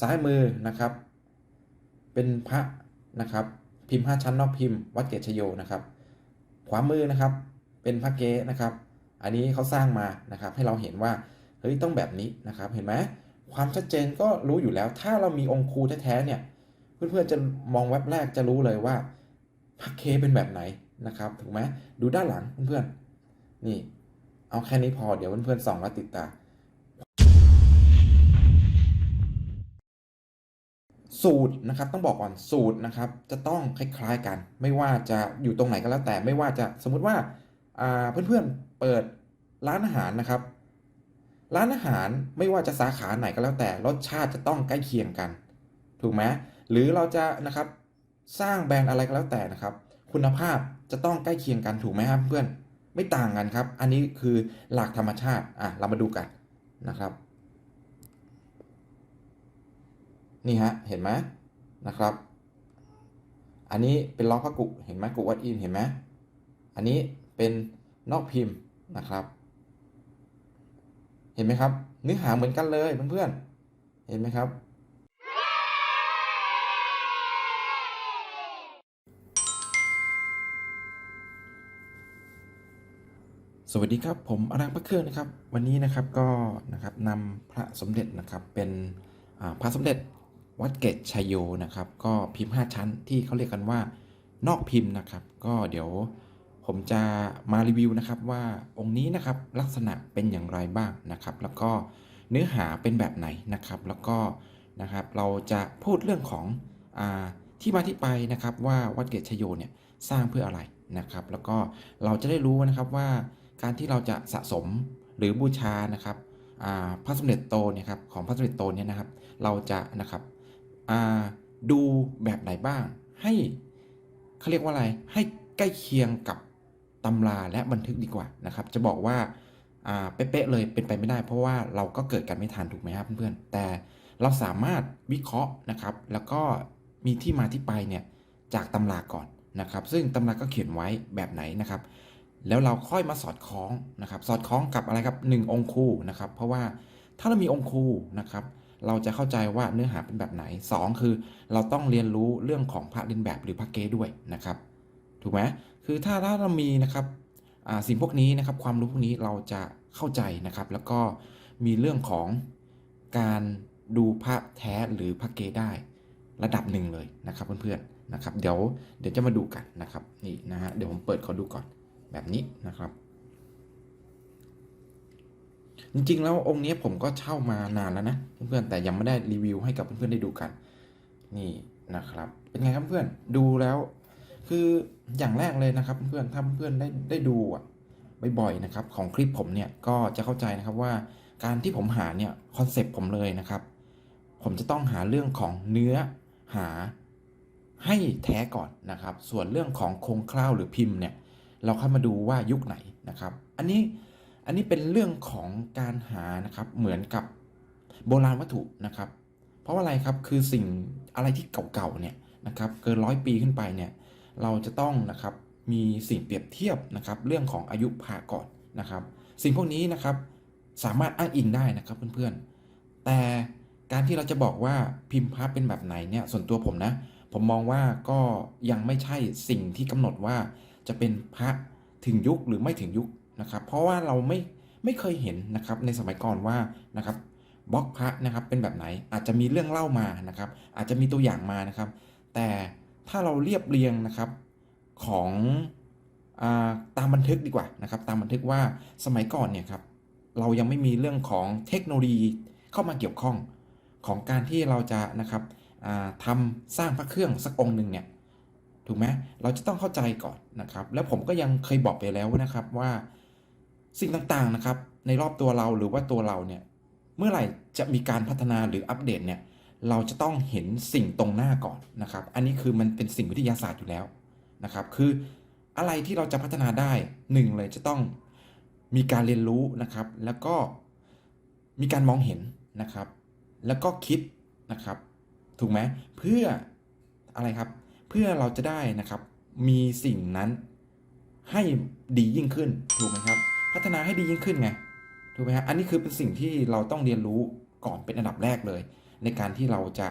ซ้ายมือนะครับ เป็นพระนะครับ พิมพ์ 5 ชั้นนอกพิมพ์วัดเกตชโยนะครับ ขวามือนะครับ เป็นพระเกนะครับ อันนี้เขาสร้างมานะครับ ให้เราเห็นว่าเฮ้ยต้องแบบนี้นะครับ เห็นไหมความชัดเจนก็รู้อยู่แล้ว ถ้าเรามีองค์ครูแท้ๆเนี่ย เพื่อนๆจะมองแว็บแรกจะรู้เลยว่าพระเคเป็นแบบไหนนะครับ ถูกไหมดูด้านหลังเพื่อนๆนี่ เอาแค่นี้พอเดี๋ยวเพื่อนๆส่องแล้วติดตา สูตรนะครับต้องบอกก่อนสูตรนะครับจะต้องคล้ายๆกัน ไม่ว่าจะอยู่ตรงไหนก็แล้วแต่ไม่ว่าจะสมมุติว่าอ่าเพื่อนๆเปิดร้านอาหารนะครับ ร้านอาหารไม่ว่าจะสาขาไหนก็แล้วแต่รสชาติจะต้องใกล้เคียงกัน ถูกไหมหรือเราจะนะครับสร้างแบรนด์อะไรก็แล้วแต่นะครับ คุณภาพจะต้องใกล้เคียงกันถูกไหมครับเพื่อนไม่ต่างกันครับ อันนี้คือหลักธรรมชาติอะเรามาดูกันนะครับ นี่ฮะ เห็นไหมนะครับ อันนี้เป็นล้อกพระกุเห็นไหมกุวัดอินเห็นไหมอันนี้เป็นนอกพิมพ์นะครับ เห็นไหมครับ เนื้อหาเหมือนกันเลยเพื่อนๆ เห็นไหมครับ สวัสดีครับผมอรังพระเครื่องนะครับ วันนี้นะครับก็นะครับนำพระสมเด็จนะครับเป็นพระสมเด็จ วัดเกตชัยโยนะครับ ก็พิมพ์ 5 ชั้นที่เขาเรียกกันว่านอกพิมพ์นะครับ ก็เดี๋ยวผมจะมารีวิวนะครับว่าองค์นี้นะครับลักษณะเป็นอย่างไรบ้างนะครับ แล้วก็เนื้อหาเป็นแบบไหนนะครับ แล้วก็นะครับเราจะพูดเรื่องของอที่มาที่ไปนะครับว่าวัดเกตชยโยเนี่ยสร้างเพื่ออะไรนะครับ แล้วก็เราจะได้รู้นะครับว่าการที่เราจะสะสมหรือบูชานะครับพระสมเด็จโตเนี่ยครับของพระสมเด็จโตเนี่ยนะครับ เราจะนะครับ ดูแบบไหนบ้าง ให้เขาเรียกว่าอะไร ให้ใกล้เคียงกับตำราและบันทึกดีกว่านะครับ จะบอกว่าเป๊ะๆเลยเป็นไปไม่ได้ เพราะว่าเราก็เกิดกันไม่ทันถูกไหมครับเพื่อนๆแต่เราสามารถวิเคราะห์นะครับ แล้วก็มีที่มาที่ไปเนี่ยจากตำราก่อนนะครับ ซึ่งตำราก็เขียนไว้แบบไหนนะครับ แล้วเราค่อยมาสอดคล้องนะครับ สอดคล้องกับอะไรครับหนึ่งองค์คูนะครับ เพราะว่าถ้าเรามีองค์คูนะครับ เราจะเข้าใจว่าเนื้อหาเป็นแบบไหน 2 คือเราต้องเรียนรู้เรื่องของพระเรียนแบบหรือพระเกด้วยนะครับ ถูกไหมคือถ้าถ้าเรามีนะครับสิ่งพวกนี้นะครับความรู้พวกนี้เราจะเข้าใจนะครับ แล้วก็มีเรื่องของการดูพระแท้หรือพระเก๊ได้ ระดับหนึ่งเลยนะครับเพื่อนๆนะครับ เดี๋ยวเดี๋ยวจะมาดูกันนะครับนี่นะฮะเดี๋ยวผมเปิดขอดูก่อนแบบนี้นะครับ จริงๆ แล้วองค์นี้ผมก็เช่ามานานแล้วนะเพื่อนๆแต่ยังไม่ได้รีวิวให้กับเพื่อนๆได้ดูกัน นี่นะครับ เป็นไงครับเพื่อนดูแล้ว คืออย่างแรกเลยนะครับ เพื่อนๆถ้าเพื่อนๆได้ได้ดูอะบ่อยๆนะครับของคลิปผมเนี่ยก็จะเข้าใจนะครับว่าการที่ผมหาเนี่ยคอนเซปต์ผมเลยนะครับ ผมจะต้องหาเรื่องของเนื้อหาให้แท้ก่อนนะครับ ส่วนเรื่องของโครงคร่าวหรือพิมพ์เนี่ย เราเข้ามาดูว่ายุคไหนนะครับ อันนี้ อันนี้เป็นเรื่องของการหานะครับเหมือนกับโบราณวัตถุนะครับ เพราะว่าอะไรครับคือสิ่งอะไรที่เก่าๆเนี่ยนะครับเกินร้อยปีขึ้นไปเนี่ยเราจะต้องนะครับมีสิ่งเปรียบเทียบนะครับ เรื่องของอายุพระก่อนนะครับ สิ่งพวกนี้นะครับสามารถอ้างอิงได้นะครับเพื่อนๆ แต่การที่เราจะบอกว่าพิมพ์พระเป็นแบบไหนเนี่ยส่วนตัวผมนะผมมองว่าก็ยังไม่ใช่สิ่งที่กำหนดว่าจะเป็นพระถึงยุคหรือไม่ถึงยุค นะครับเพราะว่าเราไม่ไม่เคยเห็นนะครับในสมัยก่อนว่านะครับบล็อกพระนะครับเป็นแบบไหนอาจจะมีเรื่องเล่ามานะครับ อาจจะมีตัวอย่างมานะครับ แต่ถ้าเราเรียบเรียงนะครับของอตามบันทึกดีกว่านะครับ ตามบันทึกว่าสมัยก่อนเนี่ยครับเรายังไม่มีเรื่องของเทคโนโลยีเข้ามาเกี่ยวข้องของการที่เราจะนะครับทำสร้างพระเครื่องสักองค์หนึ่งเนี่ยถูกไหมเราจะต้องเข้าใจก่อนนะครับ แล้วผมก็ยังเคยบอกไปแล้วนะครับว่า สิ่งต่างๆนะครับในรอบตัวเราหรือว่าตัวเราเนี่ยเมื่อไหร่จะมีการพัฒนาหรืออัปเดตเนี่ยเราจะต้องเห็นสิ่งตรงหน้าก่อนนะครับ อันนี้คือมันเป็นสิ่งวิทยาศาสตร์อยู่แล้วนะครับ คืออะไรที่เราจะพัฒนาได้หนึ่งเลยจะต้องมีการเรียนรู้นะครับ แล้วก็มีการมองเห็นนะครับ แล้วก็คิดนะครับ ถูกไหมเพื่ออะไรครับ เพื่อเราจะได้นะครับ มีสิ่งนั้นให้ดียิ่งขึ้น ถูกไหมครับ พัฒนาให้ดียิ่งขึ้นไงถูกไหมฮะอันนี้คือเป็นสิ่งที่เราต้องเรียนรู้ก่อนเป็นอันดับแรกเลย ในการที่เราจะ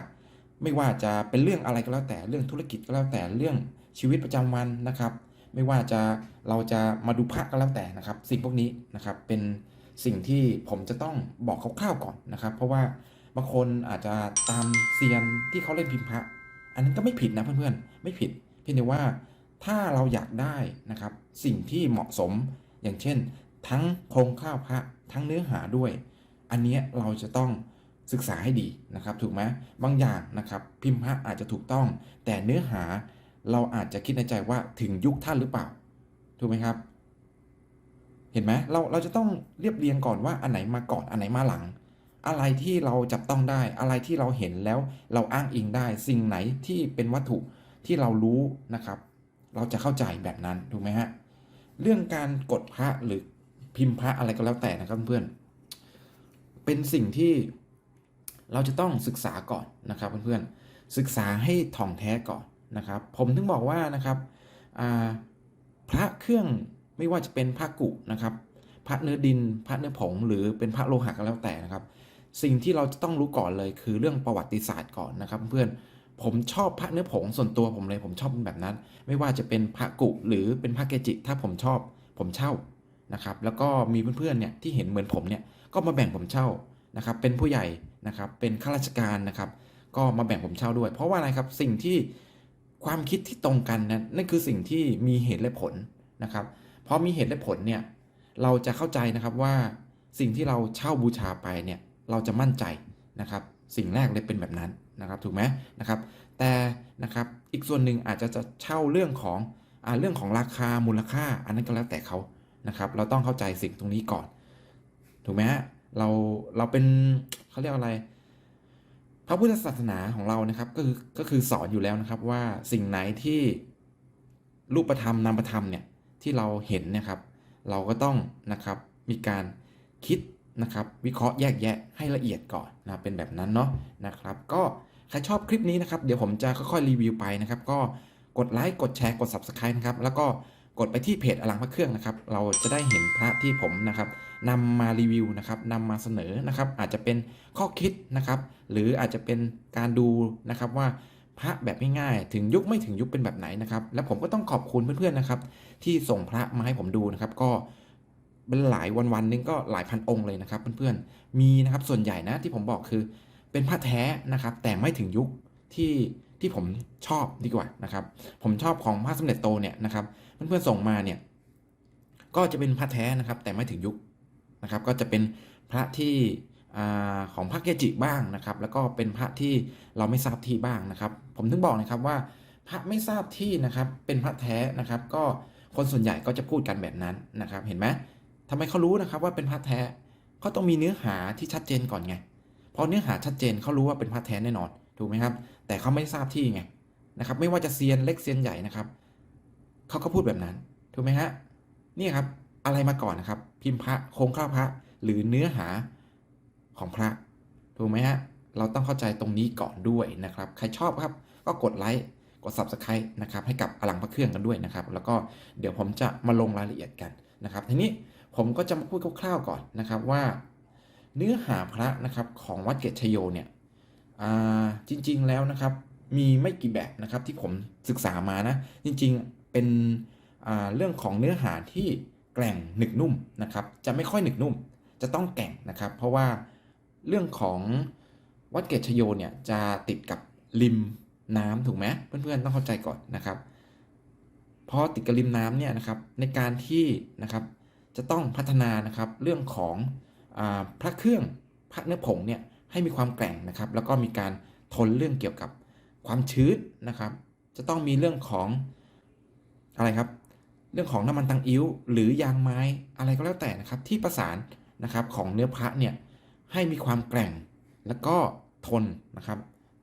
ไม่ว่าจะเป็นเรื่องอะไรก็แล้วแต่เรื่องธุรกิจก็แล้วแต่เรื่องชีวิตประจำวันนะครับ ไม่ว่าจะเราจะมาดูพระก็แล้วแต่นะครับ สิ่งพวกนี้นะครับเป็นสิ่งที่ผมจะต้องบอกคร่าวๆก่อนนะครับ เพราะว่าบางคนอาจจะตามเซียนที่เขาเล่นพิมพ์พระ อันนั้นก็ไม่ผิดนะเพื่อนๆไม่ผิด เพียงแต่ว่าถ้าเราอยากได้นะครับ สิ่งที่เหมาะสมอย่างเช่น ทั้งโครงข้าวพระทั้งเนื้อหาด้วย อันนี้เราจะต้องศึกษาให้ดีนะครับ ถูกไหมบางอย่างนะครับ พิมพ์พระอาจจะถูกต้อง แต่เนื้อหาเราอาจจะคิดในใจว่าถึงยุคท่านหรือเปล่า ถูกไหมครับ เห็นไหมเราเราจะต้องเรียบเรียงก่อนว่าอันไหนมาก่อนอันไหนมาหลัง อะไรที่เราจับต้องได้อะไรที่เราเห็นแล้วเราอ้างอิงได้ สิ่งไหนที่เป็นวัตถุที่เรารู้นะครับ เราจะเข้าใจแบบนั้นถูกไหมฮะเรื่องการกดพระหรือ พิมพ์พระอะไรก็แล้วแต่นะครับเพื่อนเป็นสิ่งที่เราจะต้องศึกษาก่อนนะครับเพื่อนๆศึกษาให้ท่องแท้ก่อนนะครับ ผมถึงบอกว่านะครับพระเครื่องไม่ว่าจะเป็นพระกุนะครับพระเนื้อดินพระเนื้อผง หรือเป็นพระโลหะก็แล้วแต่นะครับ สิ่งที่เราจะต้องรู้ก่อนเลยคือเรื่องประวัติศาสตร์ก่อนนะครับ เพื่อนผมชอบพระเนื้อผงส่วนตัวผมเลยผมชอบเป็นแบบนั้น ไม่ว่าจะเป็นพระกุหรือเป็นพระเกจิ ถ้าผมชอบ ผมเช่า นะครับแล้วก็มีเพื่อนๆเนี่ยที่เห็นเหมือนผมเนี่ยก็มาแบ่งผมเช่านะครับเป็นผู้ใหญ่นะครับเป็นข้าราชการนะครับ ก็มาแบ่งผมเช่าด้วย เพราะว่าอะไรครับสิ่งที่ความคิดที่ตรงกันนั้นนั่นคือสิ่งที่มีเหตุและผลนะครับเพอมีเหตุและผลเนี่ยเราจะเข้าใจนะครับว่าสิ่งที่เราเช่าบูชาไปเนี่ยเราจะมั่นใจนะครับสิ่งแรกเลยเป็นแบบนั้นนะครับถูกไหมนะครับแต่นะครับอีกส่วนหนึ่งอาจจะจะเช่าเรื่องของอเรื่องของราคามูลค่า อันนั้นก็แล้วแต่เขา นะครับ เราต้องเข้าใจสิ่งตรงนี้ก่อน ถูกไหมฮะเราเราเป็นเขาเรียกอะไร พระพุทธศาสนาของเรานะครับ ก็คือก็คือสอนอยู่แล้วนะครับว่าสิ่งไหนที่รูปธรรมนามธรรมเนี่ยที่เราเห็นนะครับ เราก็ต้องนะครับมีการคิดนะครับ วิเคราะห์แยกแยะให้ละเอียดก่อนนะเป็นแบบนั้นเนาะนะครับ ก็ใครชอบคลิปนี้นะครับ เดี๋ยวผมจะค่อยๆรีวิวไปนะครับ ก็กดไลค์กดแชร์กด Subscribe นะครับ แล้วก็ กดไปที่เพจอลังพระเครื่องนะครับ เราจะได้เห็นพระที่ผมนะครับนำมารีวิวนะครับนำมาเสนอนะครับ อาจจะเป็นข้อคิดนะครับ หรืออาจจะเป็นการดูนะครับว่าพระแบบง่ายๆถึงยุคไม่ถึงยุคเป็นแบบไหนนะครับ และผมก็ต้องขอบคุณเพื่อนๆนะครับ ที่ส่งพระมาให้ผมดูนะครับ ก็เป็นหลายวันวันนึงก็หลายพันองค์เลยนะครับ เพื่อนๆมีนะครับส่วนใหญ่นะที่ผมบอกคือเป็นพระแท้นะครับ แต่ไม่ถึงยุคที่ที่ผมชอบดีกว่านะครับ ผมชอบของพระสมเด็จโตเนี่ยนะครับ เพื่อนๆส่งมาเนี่ยก็จะเป็นพระแท้นะครับ แต่ไม่ถึงยุคนะครับ ก็จะเป็นพระที่ของพระเกจิบ้างนะครับ แล้วก็เป็นพระที่เราไม่ทราบที่บ้างนะครับ ผมถึงบอกนะครับว่าพระไม่ทราบที่นะครับ เป็นพระแท้นะครับ ก็คนส่วนใหญ่ก็จะพูดกันแบบนั้นนะครับ เห็นไหมทำไมเขารู้นะครับว่าเป็นพระแท้เขาต้องมีเนื้อหาที่ชัดเจนก่อนไงพอเนื้อหาชัดเจนเขารู้ว่าเป็นพระแท้แน่นอนถูกไหมครับ แต่เขาไม่ทราบที่ไงนะครับ ไม่ว่าจะเซียนเล็กเซียนใหญ่นะครับ เขาก็พูดแบบนั้น ถูกไหมฮะนี่ครับอะไรมาก่อนนะครับ พิมพ์พระโครงข้าวพระหรือเนื้อหาของพระ ถูกไหมฮะเราต้องเข้าใจตรงนี้ก่อนด้วยนะครับ ใครชอบครับก็กดไลค์กด subscribe นะครับให้กับอลังพระเครื่องกันด้วยนะครับ แล้วก็เดี๋ยวผมจะมาลงรายละเอียดกันนะครับ ทีนี้ผมก็จะมาพูดคร่าวๆก่อนนะครับว่า เนื้อหาพระนะครับของวัดเกตชโยเนี่ยจริงๆแล้วนะครับ มีไม่กี่แบบนะครับที่ผมศึกษามานะ จริง ๆ เป็นเรื่องของเนื้อหาที่แกร่งหนึกนุ่มนะครับ จะไม่ค่อยหนึกนุ่ม จะต้องแก่งนะครับ เพราะว่าเรื่องของวัดเกตชโยเนี่ยจะติดกับริมน้ำถูกไหมเพื่อนๆต้องเข้าใจก่อนนะครับพอติดกับริมน้ำเนี่ยนะครับในการที่นะครับจะต้องพัฒนานะครับเรื่องของอพระเครื่องพระเนื้อผงเนี่ยให้มีความแกร่งนะครับ แล้วก็มีการทนเรื่องเกี่ยวกับความชื้นนะครับ จะต้องมีเรื่องของ อะไรครับ เรื่องของน้ำมันตังอิ้ว หรือยางไม้อะไรก็แล้วแต่นะครับ ที่ประสานนะครับของเนื้อพระเนี่ยให้มีความแกร่งแล้วก็ทนนะครับ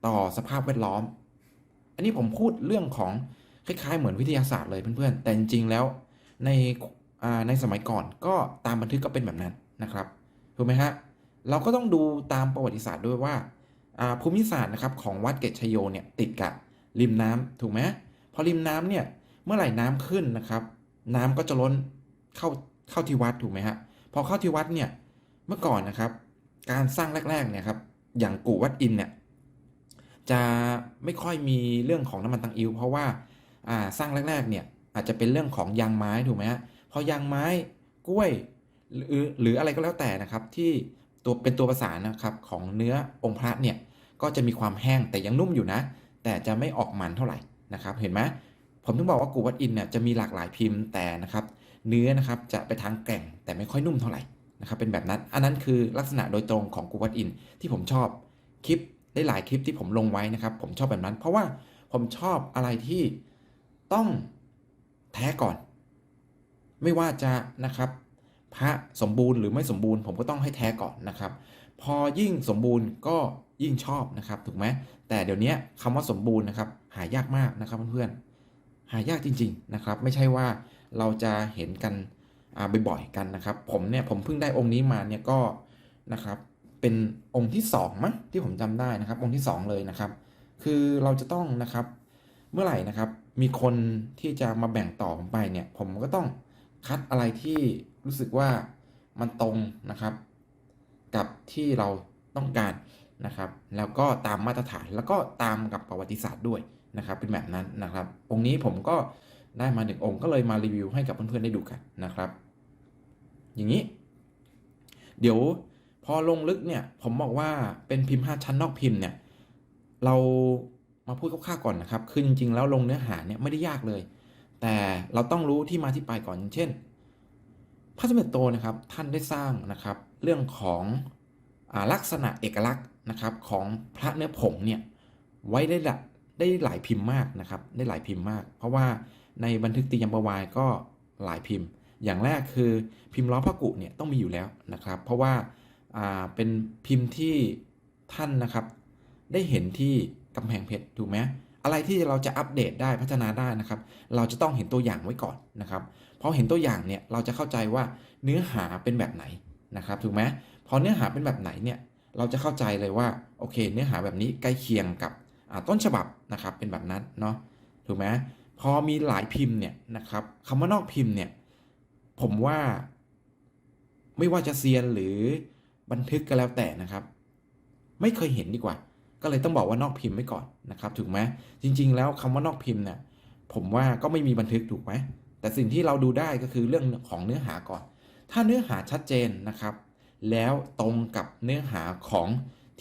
ต่อสภาพแวดล้อม อันนี้ผมพูดเรื่องของคล้ายๆ เหมือนวิทยาศาสตร์เลยเพื่อนๆ แต่จริงๆแล้วในในสมัยก่อนก็ตามบันทึกก็เป็นแบบนั้นนะครับถูกไหมฮะเราก็ต้องดูตามประวัติศาสตร์ด้วยว่าภูมิศาสตร์นะครับของวัดเกตชโยเนี่ยติดกับริมน้ำถูกไหมพอริมน้ำเนี่ย มื่อไหร่น้ำขึ้นนะครับ น้ำก็จะล้นเข้าเข้าที่วัดถูกไหมฮะพอเข้าที่วัดเนี่ยเมื่อก่อนนะครับ การสร้างแรกๆเนี่ยครับอย่างกู่วัดอินเนี่ยจะไม่ค่อยมีเรื่องของน้ำมันตังอิวเพราะว่าอ่าสร้างแรกๆเนี่ยอาจจะเป็นเรื่องของยางไม้ถูกไหมฮะพอยางไม้กล้วยหรือหรืออะไรก็แล้วแต่นะครับที่ตัวเป็นตัวประสานนะครับของเนื้อองค์พระเนี่ยก็จะมีความแห้งแต่ยังนุ่มอยู่นะ แต่จะไม่ออกมันเท่าไหร่นะครับ เห็นไหม ผมถึงบอกว่ากูวัดอินเนี่ยจะมีหลากหลายพิมพ์แต่นะครับ เนื้อนะครับจะไปทางแกร่งแต่ไม่ค่อยนุ่มเท่าไหร่นะครับเป็นแบบนั้นอันนั้นคือลักษณะโดยตรงของกูวัดอินที่ผมชอบคลิปได้หลายคลิปที่ผมลงไว้นะครับ ผมชอบแบบนั้น เพราะว่าผมชอบอะไรที่ต้องแท้ก่อน ไม่ว่าจะนะครับพระสมบูรณ์หรือไม่สมบูรณ์ ผมก็ต้องให้แท้ก่อนนะครับ พอยิ่งสมบูรณ์ก็ยิ่งชอบนะครับถูกไหมแต่เดี๋ยวนี้คำว่าสมบูรณ์นะครับหายากมากนะครับเพื่อนๆ หายากจริงๆนะครับ ไม่ใช่ว่าเราจะเห็นกันบ่อยๆกันนะครับ ผมเนี่ยผมเพิ่งได้องค์นี้มาเนี่ยก็นะครับ เป็นองค์ที่สองมั้งที่ผมจำได้นะครับ องค์ที่สองเลยนะครับ คือเราจะต้องนะครับเมื่อไหร่นะครับ มีคนที่จะมาแบ่งต่อผมไปเนี่ย ผมก็ต้องคัดอะไรที่รู้สึกว่ามันตรงนะครับ กับที่เราต้องการนะครับ แล้วก็ตามมาตรฐานแล้วก็ตามกับประวัติศาสตร์ด้วย นะครับเป็นแบบนั้นนะครับ องค์นี้ผมก็ได้มาหนึ่งองค์ก็เลยมารีวิวให้กับเพื่อนๆได้ดูกันนะครับ อย่างนี้ เดี๋ยวพอลงลึกเนี่ย ผมบอกว่าเป็นพิมพ์ 5 ชั้นนอกพิมพ์เนี่ย เรามาพูดคร่าวๆก่อนนะครับ คือจริงๆ แล้วลงเนื้อหาเนี่ยไม่ได้ยากเลย แต่เราต้องรู้ที่มาที่ไปก่อนอย่างเช่น พระสมเด็จโตนะครับ ท่านได้สร้างนะครับ เรื่องของอลักษณะเอกลักษณ์นะครับของพระเนื้อผงเนี่ยไว้ได้ละ ได้หลายพิมพ์มากนะครับ ได้หลายพิมพ์มาก เพราะว่าในบันทึกตียมประวายก็หลายพิมพ์ อย่างแรกคือพิมพ์ล้อพระกุเนี่ยต้องมีอยู่แล้วนะครับ เพราะว่าอ่าเป็นพิมพ์ที่ท่านนะครับ ได้เห็นที่กำแพงเพชรถูกไหมอะไรที่เราจะอัปเดตได้พัฒนาได้นะครับ เราจะต้องเห็นตัวอย่างไว้ก่อนนะครับพอเห็นตัวอย่างเนี่ยเราจะเข้าใจว่าเนื้อหาเป็นแบบไหนนะครับถูกไหมพอเนื้อหาเป็นแบบไหนเนี่ยเราจะเข้าใจเลยว่าโอเค เนื้อหาแบบนี้ใกล้เคียงกับ ต้นฉบับนะครับเป็นแบบนั้นเนาะถูกไหมพอมีหลายพิมพ์เนี่ยนะครับคำว่านอกพิมพ์เนี่ยผมว่าไม่ว่าจะเซียนหรือบันทึกก็แล้วแต่นะครับ ไม่เคยเห็นดีกว่า ก็เลยต้องบอกว่านอกพิมพ์ไว้ก่อนนะครับถูกไหมจริง ๆ แล้วคำว่านอกพิมพ์เนี่ยผมว่าก็ไม่มีบันทึกถูกไหมแต่สิ่งที่เราดูได้ก็คือเรื่องของเนื้อหาก่อน ถ้าเนื้อหาชัดเจนนะครับ แล้วตรงกับเนื้อหาของ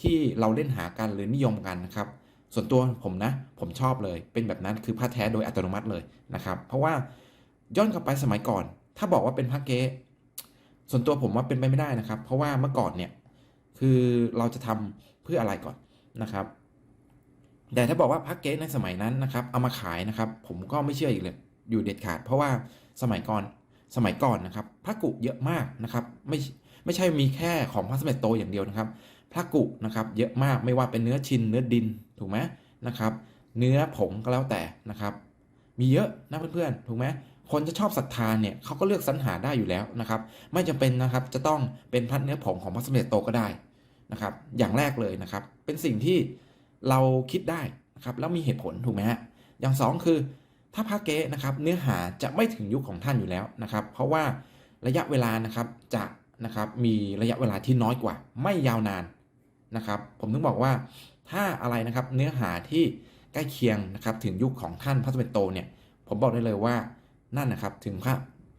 ที่เราเล่นหากันหรือนิยมกันนะครับ ส่วนตัวผมนะ ผมชอบเลย เป็นแบบนั้นคือผ้าแท้โดยอัตโนมัติเลยนะครับ เพราะว่าย้อนกลับไปสมัยก่อน ถ้าบอกว่าเป็นผ้าเก๊ส่วนตัวผมว่าเป็นไปไม่ได้นะครับ เพราะว่าเมื่อก่อนเนี่ยคือเราจะทำเพื่ออะไรก่อนนะครับ แต่ถ้าบอกว่าพักเก๊ในสมัยนั้นนะครับ เอามาขายนะครับ ผมก็ไม่เชื่ออีกเลย อยู่เด็ดขาด เพราะว่าสมัยก่อนสมัยก่อนนะครับพระกุเยอะมากนะครับ ไม่ไม่ใช่มีแค่ของพระสมเด็จโตอย่างเดียวนะครับพระกุนะครับ เยอะมากไม่ว่าเป็นเนื้อชินเนื้อดิน ถูกไหมนะครับ เนื้อผงก็แล้วแต่นะครับ มีเยอะนะเพื่อนๆถูกไหมคนจะชอบศรัทธาเนี่ยเขาก็เลือกสรรหาได้อยู่แล้วนะครับ ไม่จำเป็นนะครับจะต้องเป็นพัดเนื้อผงของพระสมเด็จโตก็ได้นะครับ อย่างแรกเลยนะครับ เป็นสิ่งที่เราคิดได้นะครับแล้วมีเหตุผลถูกไหมฮะอย่างสองคือ ถ้าพระเก๊นะครับ เนื้อหาจะไม่ถึงยุคของท่านอยู่แล้วนะครับ เพราะว่าระยะเวลานะครับจะนะครับมีระยะเวลาที่น้อยกว่า ไม่ยาวนานนะครับ ผมถึงบอกว่า ถ้าอะไรนะครับเนื้อหาที่ใกล้เคียงนะครับถึงยุคของท่านพระสมเด็จโตเนี่ยผมบอกได้เลยว่านั่นนะครับถึงพระ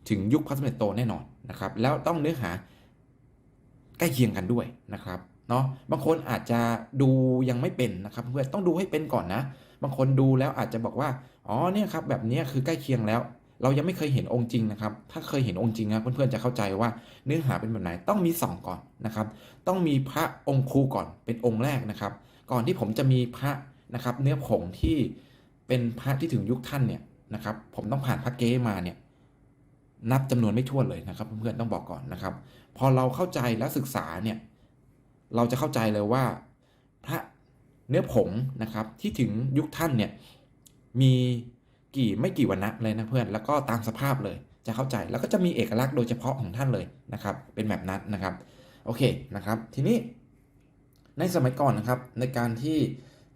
ถึงยุคพระสมเด็จโตแน่นอนนะครับแล้วต้องเนื้อหาใกล้เคียงกันด้วยนะครับเนาะบางคนอาจจะดูยังไม่เป็นนะครับเพื่อนต้องดูให้เป็นก่อนนะ บางคนดูแล้วอาจจะบอกว่าอ๋อเนี่ยครับแบบนี้คือใกล้เคียงแล้ว เรายังไม่เคยเห็นองค์จริงนะครับ ถ้าเคยเห็นองค์จริงนะเพื่อนๆจะเข้าใจว่าเนื้อหาเป็นแบบไหนต้องมีสองก่อนนะครับ ต้องมีพระองค์ครูก่อนเป็นองค์แรกนะครับ ก่อนที่ผมจะมีพระนะครับ เนื้อผงที่เป็นพระที่ถึงยุคท่านเนี่ยนะครับ ผมต้องผ่านพระเก้มาเนี่ยนับจำนวนไม่ถ้วนเลยนะครับ เพื่อนๆต้องบอกก่อนนะครับ พอเราเข้าใจและศึกษาเนี่ยเราจะเข้าใจเลยว่า พระเนื้อผงนะครับที่ถึงยุคท่านเนี่ยมีกี่ไม่กี่วันนะเลยนะเพื่อนแล้วก็ตามสภาพเลยจะเข้าใจแล้วก็จะมีเอกลักษณ์โดยเฉพาะของท่านเลยนะครับ เป็นแบบนั้นนะครับ โอเคนะครับ ทีนี้ ในสมัยก่อนนะครับในการที่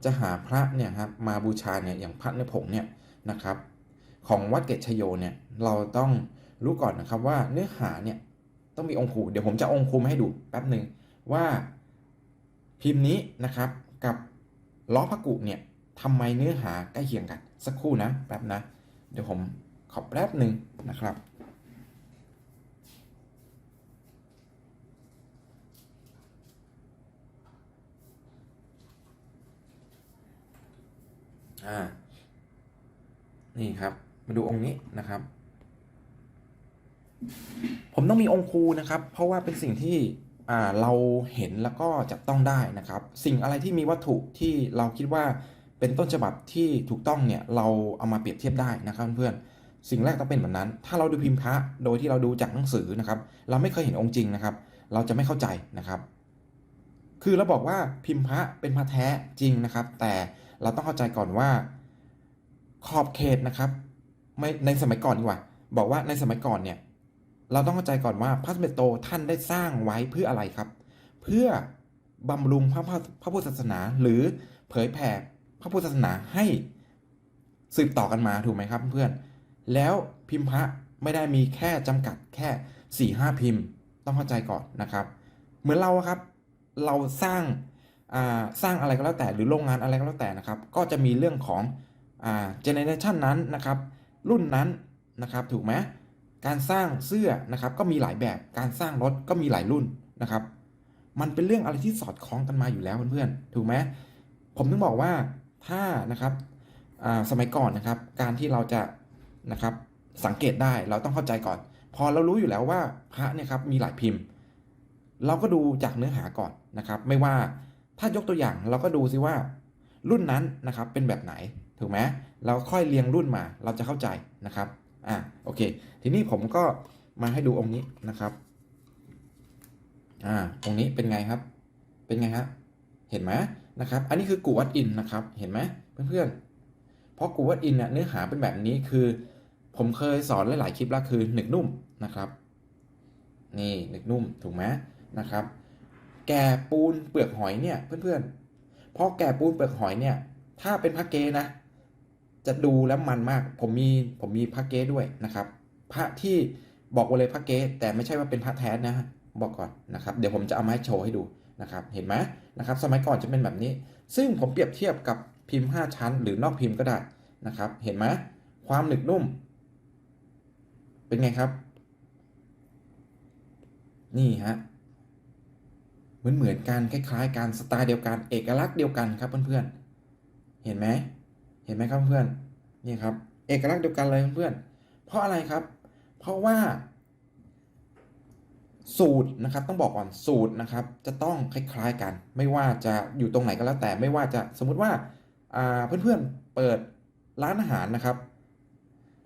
จะหาพระเนี่ยครับมาบูชาเนี่ยอย่างพระเนื้อผงเนี่ยนะครับ ของวัดเกตชโยเนี่ยเราต้องรู้ก่อนนะครับว่าเนื้อหาเนี่ยต้องมีองค์ครูเดี๋ยวผมจะองค์ครูมาให้ดูแป๊บหนึ่งว่าพิมพ์นี้นะครับกับล้อพระกุเนี่ยทำไมเนื้อหาใกล้เคียงกัน สักครู่นะแป๊บนะ เดี๋ยวผมขอแป๊บหนึ่งนะครับ อ่า นี่ครับ มาดูองค์นี้นะครับ ผมต้องมีองค์ครูนะครับ เพราะว่าเป็นสิ่งที่อ่าเราเห็นแล้วก็จับต้องได้นะครับ สิ่งอะไรที่มีวัตถุที่เราคิดว่าเป็นต้นฉบับที่ถูกต้องเนี่ย เราเอามาเปรียบเทียบได้นะครับเพื่อนสิ่งแรกต้องเป็นแบบนั้น ถ้าเราดูพิมพ์พระโดยที่เราดูจากหนังสือนะครับ เราไม่เคยเห็นองค์จริงนะครับ เราจะไม่เข้าใจนะครับ คือเราบอกว่าพิมพ์พระเป็นพระแท้จริงนะครับ แต่ เราต้องเข้าใจก่อนว่า ขอบเขตนะครับ ไม่ในสมัยก่อนดีกว่า บอกว่าในสมัยก่อนเนี่ย เราต้องเข้าใจก่อนว่าพระสมเด็จโตท่านได้สร้างไว้เพื่ออะไรครับ เพื่อบำรุงพระพระพระพุทธศาสนาหรือเผยแผ่พระพุทธศาสนาให้สืบต่อกันมาถูกไหมครับเพื่อน แล้วพิมพ์พระไม่ได้มีแค่จำกัดแค่4ี่ห้าพิมพ์ ต้องเข้าใจก่อนนะครับ เหมือนเราครับ เราสร้าง สร้างอะไรก็แล้วแต่หรือโรงงานอะไรก็แล้วแต่นะครับ ก็จะมีเรื่องของเจเนเรชันนั้นนะครับ รุ่นนั้นนะครับถูกไหมการสร้างเสื้อนะครับก็มีหลายแบบการสร้างรถก็มีหลายรุ่นนะครับ มันเป็นเรื่องอะไรที่สอดคล้องกันมาอยู่แล้วเพื่อนๆถูกไหมผมถึงบอกว่าถ้านะครับสมัยก่อนนะครับ การที่เราจะนะครับสังเกตได้เราต้องเข้าใจก่อน พอเรารู้อยู่แล้วว่าพระเนี่ยครับมีหลายพิมพ์ เราก็ดูจากเนื้อหาก่อนนะครับ ไม่ว่า ถ้ายกตัวอย่างเราก็ดูซิว่ารุ่นนั้นนะครับเป็นแบบไหนถูกไหมเราค่อยเรียงรุ่นมาเราจะเข้าใจนะครับอ่าโอเค ทีนี้ผมก็มาให้ดูองค์นี้นะครับอ่าองค์นี้เป็นไงครับ เป็นไงครับเห็นไหมนะครับ อันนี้คือกูวัดอินนะครับเห็นไหมเพื่อนๆเพราะกูวัดอินเนี่ยเนื้อหาเป็นแบบนี้คือ ผมเคยสอนหลายๆคลิปแล้วคือหนึกนุ่มนะครับ นี่หนึกนุ่มถูกไหมนะครับ แก่ปูนเปลือกหอยเนี่ยเพื่อนๆเพราะแก่ปูนเปลือกหอยเนี่ย ถ้าเป็นพระเกนะ จะดูแล้วมันมาก ผมมีผมมีพระเกด้วยนะครับ พระที่บอกว่าเลยพระเกแต่ไม่ใช่ว่าเป็นพระแท้นะฮะบอกก่อนนะครับ เดี๋ยวผมจะเอามาให้โชว์ให้ดูนะครับ เห็นไหมนะครับ สมัยก่อนจะเป็นแบบนี้ ซึ่งผมเปรียบเทียบกับพิมพ์ 5 ชั้น หรือนอกพิมพ์ก็ได้นะครับ เห็นไหมความหนึกนุ่ม เป็นไงครับ นี่ฮะ มือนเหมือนกันคล้ายๆกันสไตล์เดียวกันเอกลักษณ์เดียวกันครับเพื่อนๆ เห็นไหมเห็นไหมครับเพื่อนนี่ครับเอกลักษณ์เดียวกันเลยเพื่อนเพราะอะไรครับ เพราะว่า สูตรนะครับต้องบอกก่อนสูตรนะครับ จะต้องคล้ายๆกัน ไม่ว่าจะอยู่ตรงไหนก็แล้วแต่ไม่ว่าจะสมมุติว่าเพื่อนๆเปิดร้านอาหารนะครับ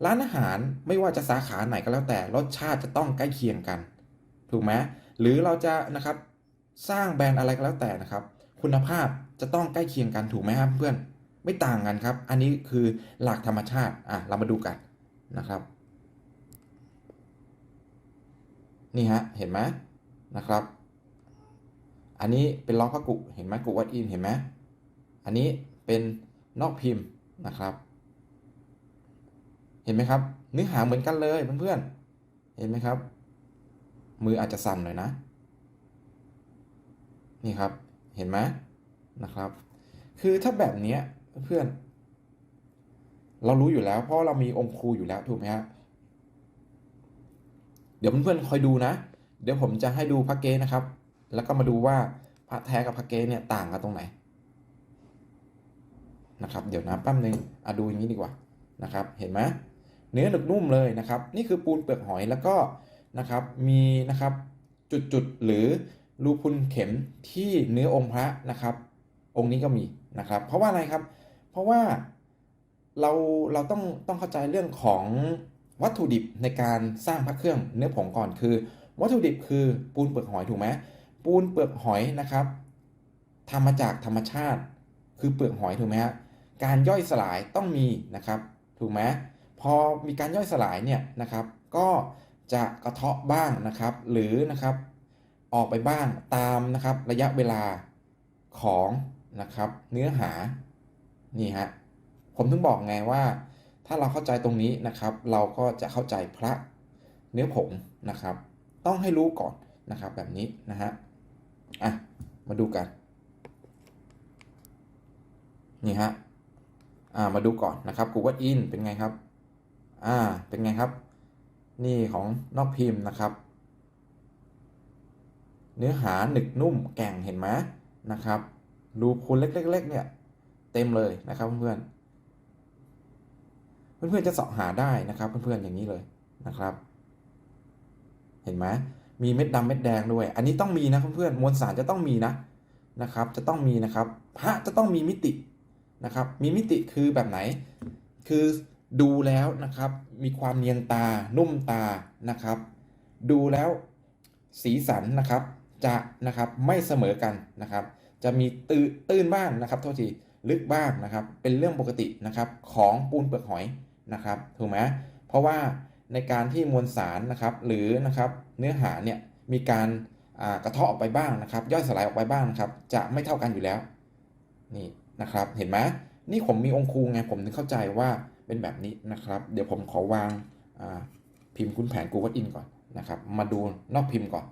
ร้านอาหารไม่ว่าจะสาขาไหนก็แล้วแต่รสชาติจะต้องใกล้เคียงกัน ถูกไหมหรือเราจะนะครับ สร้างแบรนด์อะไรก็แล้วแต่นะครับ คุณภาพจะต้องใกล้เคียงกันถูกไหมครับเพื่อนไม่ต่างกันครับ อันนี้คือหลักธรรมชาติอะเรามาดูกันนะครับ นี่ฮะเห็นไหมนะครับ อันนี้เป็นล้อพระกุเห็นไหมกุวัดอินเห็นไหมอันนี้เป็นนอกพิมพ์นะครับ เห็นไหมครับ เนื้อหาเหมือนกันเลยเพื่อนๆเห็นไหมครับ มืออาจจะสั่นหน่อยนะ นี่ครับ เห็นไหมนะครับ คือถ้าแบบนี้เพื่อน เรารู้อยู่แล้วเพราะเรามีองค์ครูอยู่แล้วถูกไหมครับเดี๋ยวเพื่อนๆคอยดูนะ เดี๋ยวผมจะให้ดูพระเกนะครับ แล้วก็มาดูว่าพระแท้กับพระเกเนี่ยต่างกันตรงไหนนะครับ เดี๋ยวนะแป๊บนึงอะดูอย่างนี้ดีกว่านะครับ เห็นไหมเนื้อหนึบนุ่มเลยนะครับ นี่คือปูนเปลือกหอยแล้วก็นะครับ มีนะครับจุดๆหรือ รูพุนเข็มที่เนื้อองค์พระนะครับ องค์นี้ก็มีนะครับ เพราะว่าอะไรครับ เพราะว่าเราเราต้องต้องเข้าใจเรื่องของวัตถุดิบในการสร้างพระเครื่องเนื้อผงก่อนคือ วัตถุดิบคือปูนเปลือกหอยถูกไหมปูนเปลือกหอยนะครับทำมาจากธรรมชาติคือเปลือกหอยถูกไหมฮะการย่อยสลายต้องมีนะครับถูกไหมพอมีการย่อยสลายเนี่ยนะครับ ก็จะกระเทาะบ้างนะครับ หรือนะครับ ออกไปบ้างตามนะครับระยะเวลาของนะครับเนื้อหานี่ฮะผมถึงบอกไงว่า ถ้าเราเข้าใจตรงนี้นะครับ เราก็จะเข้าใจพระเนื้อผงนะครับ ต้องให้รู้ก่อนนะครับแบบนี้นะฮะอะมาดูกันนี่ฮะอ่ามาดูก่อนนะครับ Google In เป็นไงครับอ่าเป็นไงครับ นี่ของนอกพิมพ์นะครับ เนื้อหาหนึกนุ่มแก่งเห็นไหมนะครับรูพูนเล็กๆเนี่ยเต็มเลยนะครับเพื่อนๆเพื่อนๆจะเสาะหาได้นะครับเพื่อนๆอย่างนี้เลยนะครับ เห็นไหมมีเม็ดดำเม็ดแดงด้วย อันนี้ต้องมีนะเพื่อนๆมวลสารจะต้องมีนะนะครับ จะต้องมีนะครับ พระจะต้องมีมิตินะครับ มีมิติคือแบบไหน คือดูแล้วนะครับ มีความเนียนตานุ่มตานะครับ ดูแล้วสีสันนะครับ จะนะครับไม่เสมอกันนะครับ จะมีตื้นตื้นบ้างนะครับโทษทีลึกบ้างนะครับ เป็นเรื่องปกตินะครับของปูนเปลือกหอยนะครับถูกไหมเพราะว่าในการที่มวลสารนะครับ หรือนะครับเนื้อหาเนี่ยมีการกระเทาะออกไปบ้างนะครับ ย่อยสลายออกไปบ้างนะครับ จะไม่เท่ากันอยู่แล้วนี่นะครับ เห็นไหมนี่ผมมีองค์ครูไงผมถึงเข้าใจว่าเป็นแบบนี้นะครับ เดี๋ยวผมขอวางพิมพ์คุณแผน Google In ก่อนนะครับ มาดูนอกพิมพ์ก่อน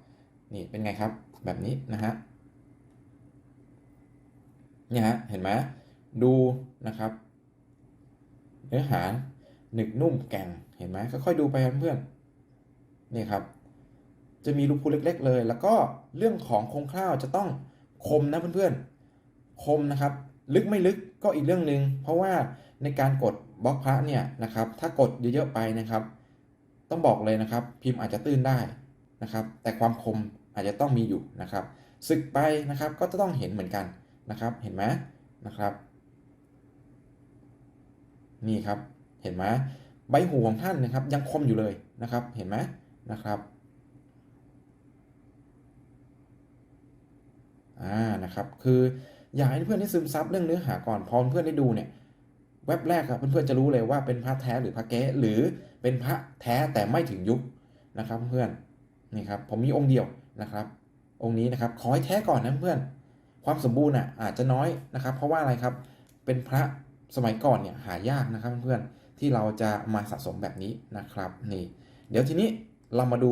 นี่เป็นไงครับ แบบนี้นะฮะเนี่ยฮะเห็นไหมดูนะครับ เนื้อหาหนึกนุ่มแก่งเห็นไหมค่อยๆดูไปเพื่อนๆนี่ครับ จะมีรูพูเล็ก ๆ เลย แล้วก็เรื่องของโครงคร่าวจะต้องคมนะเพื่อนๆคมนะครับ ลึกไม่ลึกก็อีกเรื่องหนึ่งเพราะว่าในการกดบล็อกพระเนี่ยนะครับ ถ้ากดเยอะๆไปนะครับ ต้องบอกเลยนะครับ พิมพ์อาจจะตื้นได้ นะครับ แต่ความคมอาจจะต้องมีอยู่นะครับศึกไปนะครับก็จะต้องเห็นเหมือนกันนะครับ เห็นไหมนะครับ นี่ครับ เห็นไหมใบหูของท่านนะครับ ยังคมอยู่เลยนะครับ เห็นไหมนะครับอ่านะครับคืออยากให้เพื่อนได้ซึมซับเรื่องเนื้อหาก่อนพอเพื่อนได้ดูเนี่ยเว็บแรกครับเพื่อนๆจะรู้เลยว่าเป็นพระแท้หรือพระเก๊หรือเป็นพระแท้แต่ไม่ถึงยุคนะครับเพื่อน นี่ครับผมมีองค์เดียวนะครับ องค์นี้นะครับขอให้แท้ก่อนนะเพื่อนความสมบูรณ์อะอาจจะน้อยนะครับ เพราะว่าอะไรครับเป็นพระสมัยก่อนเนี่ยหายากนะครับเพื่อนที่เราจะมาสะสมแบบนี้นะครับนี่ เดี๋ยวทีนี้เรามาดู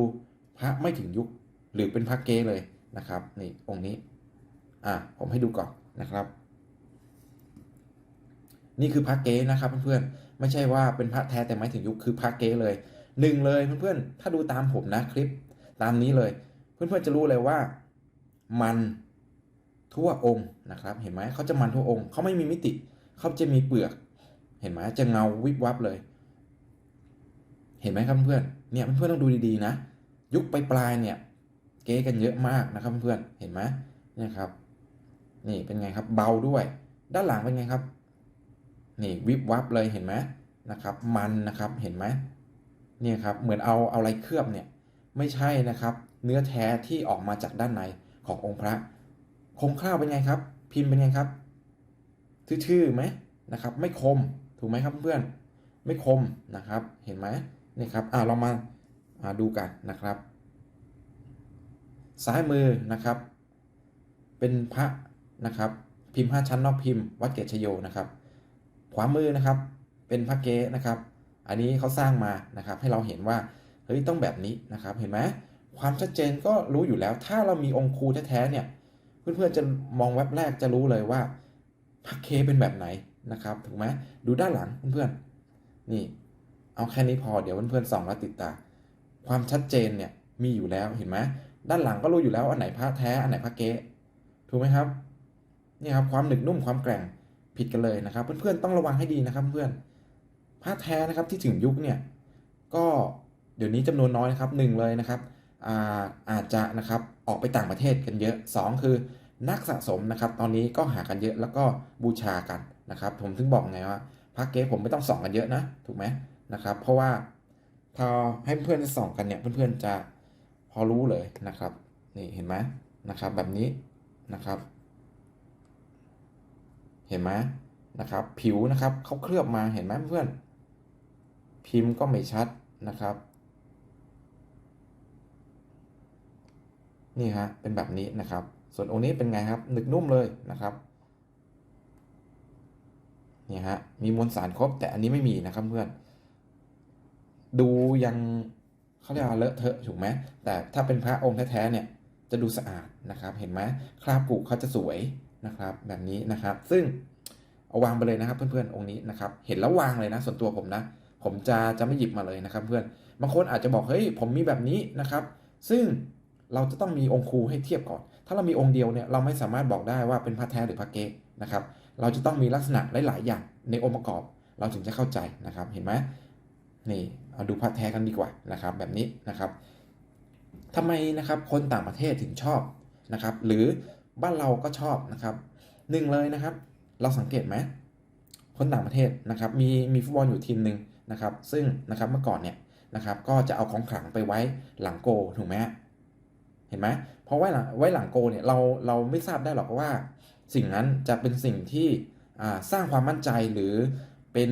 พระไม่ถึงยุคหรือเป็นพระเกเลยนะครับนี่องค์นี้อะผมให้ดูก่อนนะครับ นี่คือพระเกนะครับเพื่อนๆไม่ใช่ว่าเป็นพระแท้แต่ไม่ถึงยุคคือพระเกเลยหนึ่งเลยเพื่อนๆถ้าดูตามผมนะคลิป ตามนี้เลย เพื่อนๆจะรู้เลยว่ามันทั่วองค์นะครับ เห็นไหมเขาจะมันทั่วองค์เขาไม่มีมิติเขาจะมีเปลือก เห็นไหมจะเงาวิบวับเลย เห็นไหมครับเพื่อนเนี่ยเพื่อนๆต้องดูดีๆนะ ยุคปลายๆเนี่ย เก๊กันเยอะมากนะครับเพื่อนเห็นไหมเนี่ยครับ นี่เป็นไงครับเบาด้วย ด้านหลังเป็นไงครับ นี่วิบวับเลยเห็นไหมนะครับ มันนะครับเห็นไหมเนี่ยครับเหมือนเอาเอาอะไรเคลือบเนี่ย ไม่ใช่นะครับ เนื้อแท้ที่ออกมาจากด้านในขององค์พระคงคร่าวเป็นไงครับ พิมพ์เป็นไงครับทื่อๆไหมนะครับ ไม่คมถูกไหมครับเพื่อนไม่คมนะครับ เห็นไหมนี่ครับอ่าเรามาาดูกันนะครับ ซ้ายมือนะครับ เป็นพระนะครับ พิมพ์ 5 ชั้นนอกพิมพ์ วัดเกตชโยนะครับ ขวามือนะครับเป็นพระเกนะครับ อันนี้เขาสร้างมานะครับ ให้เราเห็นว่า เฮ้ยต้องแบบนี้นะครับเห็นไหมความชัดเจนก็รู้อยู่แล้ว ถ้าเรามีองค์ครูแท้ๆเนี่ยเพื่อนๆจะมองเว็บแรกจะรู้เลยว่าพระเคเป็นแบบไหนนะครับถูกไหมดูด้านหลังเพื่อนๆนี่เอาแค่นี้พอเดี๋ยวเพื่อนๆส่องแล้วติดตา ความชัดเจนเนี่ยมีอยู่แล้วเห็นไหมด้านหลังก็รู้อยู่แล้วอันไหนพระแท้อันไหนพระเก๊ถูกไหมครับนี่ครับความหนึบนุ่มความแกร่งผิดกันเลยนะครับ เพื่อนๆต้องระวังให้ดีนะครับเพื่อนพระแท้นะครับที่ถึงยุคเนี่ยก็ เดี๋ยวนี้จำนวนน้อยนะครับหนึ่งเลยนะครับอาอาจจะนะครับออกไปต่างประเทศกันเยอะสองคือนักสะสมนะครับ ตอนนี้ก็หากันเยอะแล้วก็บูชากันนะครับ ผมถึงบอกไงว่าพระเก๊ผมไม่ต้องส่องกันเยอะนะถูกไหมนะครับ เพราะว่าพอให้เพื่อนส่องกันเนี่ยเพื่อนๆจะพอรู้เลยนะครับนี่เห็นไหมนะครับแบบนี้นะครับ เห็นไหมนะครับ ผิวนะครับเขาเคลือบมาเห็นไหมเพื่อน พิมพ์ก็ไม่ชัดนะครับ นี่ฮะเป็นแบบนี้นะครับ ส่วนองค์นี้เป็นไงครับหนึกนุ่มเลยนะครับนี่ฮะมีมวลสารครบแต่อันนี้ไม่มีนะครับเพื่อน ดูยังเขาเรียกว่าเลอะเทอะถูกไหมแต่ถ้าเป็นพระองค์แท้ๆเนี่ยจะดูสะอาดนะครับ เห็นไหมคราบกุเขาจะสวยนะครับ แบบนี้นะครับ ซึ่งเอาวางไปเลยนะครับ เพื่อนๆองค์นี้นะครับ เห็นแล้ววางเลยนะ ส่วนตัวผมนะ ผมจะจะไม่หยิบมาเลยนะครับ เพื่อนบางคนอาจจะบอกเฮ้ยผมมีแบบนี้นะครับ ซึ่ง เราจะต้องมีองค์ครูให้เทียบก่อน ถ้าเรามีองค์เดียวเนี่ยเราไม่สามารถบอกได้ว่าเป็นพระแท้หรือพระเก๊นะครับ เราจะต้องมีลักษณะหลาย ๆ อย่างในองค์ประกอบ เราถึงจะเข้าใจนะครับ เห็นไหมนี่เอาดูพระแท้กันดีกว่านะครับ แบบนี้นะครับทำไมนะครับคนต่างประเทศถึงชอบนะครับ หรือบ้านเราก็ชอบนะครับหนึ่งเลยนะครับ เราสังเกตไหมคนต่างประเทศนะครับ มีมีฟุตบอลอยู่ทีมหนึ่งนะครับ ซึ่งนะครับเมื่อก่อนเนี่ยนะครับ ก็จะเอาของขลังไปไว้หลังโกถูกไหม ห็นไหมเพราะไว้หลังไว้หลังโกเนี่ยเราเราไม่ทราบได้หรอกว่า สิ่งนั้นจะเป็นสิ่งที่สร้างความมั่นใจหรือเป็น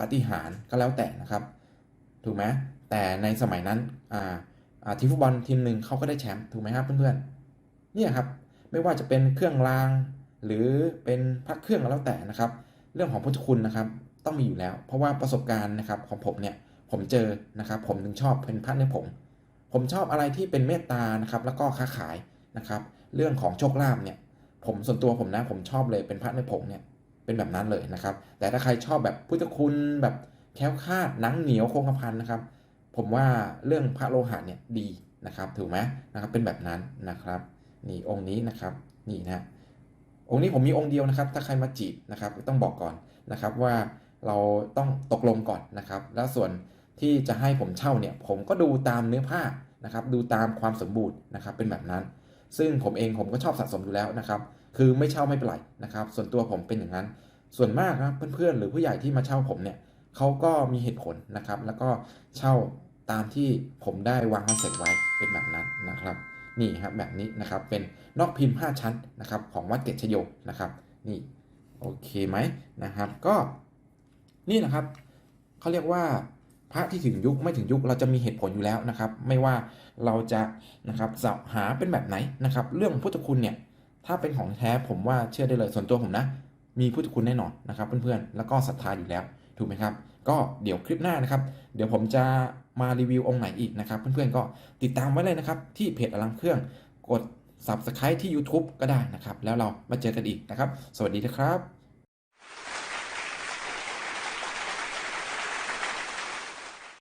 ปฏิหารก็แล้วแต่นะครับ ถูกไหมแต่ในสมัยนั้นทีมฟุตบอลทีมหนึ่งเขาก็ได้แชมป์ถูกไหมครับเพื่อนๆเนี่ยครับไม่ว่าจะเป็นเครื่องราง หรือเป็นพระเครื่องก็แล้วแต่นะครับ เรื่องของพุทธคุณนะครับ ต้องมีอยู่แล้ว เพราะว่าประสบการณ์นะครับของผมเนี่ยผมเจอนะครับ ผมถึงชอบเป็นพระในผง ผมชอบอะไรที่เป็นเมตตานะครับ แล้วก็ค้าขายนะครับ เรื่องของโชคลาภเนี่ย ผมส่วนตัวผมนะ ผมชอบเลยเป็นพระในผงเนี่ย เป็นแบบนั้นเลยนะครับ แต่ถ้าใครชอบแบบพุทธคุณแบบแค้วคาดหนังเหนียวโคงกระพันนะครับ ผมว่าเรื่องพระโลหะเนี่ยดีนะครับ ถูกไหมนะครับ เป็นแบบนั้นนะครับ นี่องค์นี้นะครับ นี่นะองค์นี้ผมมีองค์เดียวนะครับ ถ้าใครมาจีบนะครับ ต้องบอกก่อนนะครับว่าเราต้องตกลงก่อนนะครับ แล้วส่วน ที่จะให้ผมเช่าเนี่ยผมก็ดูตามเนื้อผ้านะครับดูตามความสมบูรณ์นะครับเป็นแบบนั้น ซึ่งผมเองผมก็ชอบสะสมอยู่แล้วนะครับคือไม่เช่าไม่เป็นไรนะครับส่วนตัวผมเป็นอย่างนั้น ส่วนมากครับเพื่อนๆ หรือผู้ใหญ่ที่มาเช่าผมเนี่ยเขาก็มีเหตุผลนะครับ แล้วก็เช่าตามที่ผมได้วางคอนเซ็ปต์ไว้เป็นแบบนั้นนะครับนี่ครับแบบนี้นะครับเป็นนอกพิมพ์ 5 ชั้นนะครับของวัดเกตชโยนะครับนี่โอเคไหมนะครับก็นี่นะครับเขาเรียกว่า พระที่ถึงยุคไม่ถึงยุคเราจะมีเหตุผลอยู่แล้วนะครับ ไม่ว่าเราจะนะครับสหาเป็นแบบไหนนะครับ เรื่องพุทธคุณเนี่ยถ้าเป็นของแท้ผมว่าเชื่อได้เลยส่วนตัวผมนะ มีพุทธคุณแน่นอนนะครับ เพื่อนๆแล้วก็ศรัทธาอยู่แล้วถูกไหมครับ ก็เดี๋ยวคลิปหน้านะครับ เดี๋ยวผมจะมารีวิวองค์ไหนอีกนะครับ เพื่อนๆก็ติดตามไว้เลยนะครับ ที่เพจอลังเครื่องกด subscribe ที่ YouTube ก็ได้นะครับ แล้วเรามาเจอกันอีกนะครับ สวัสดีนะครับ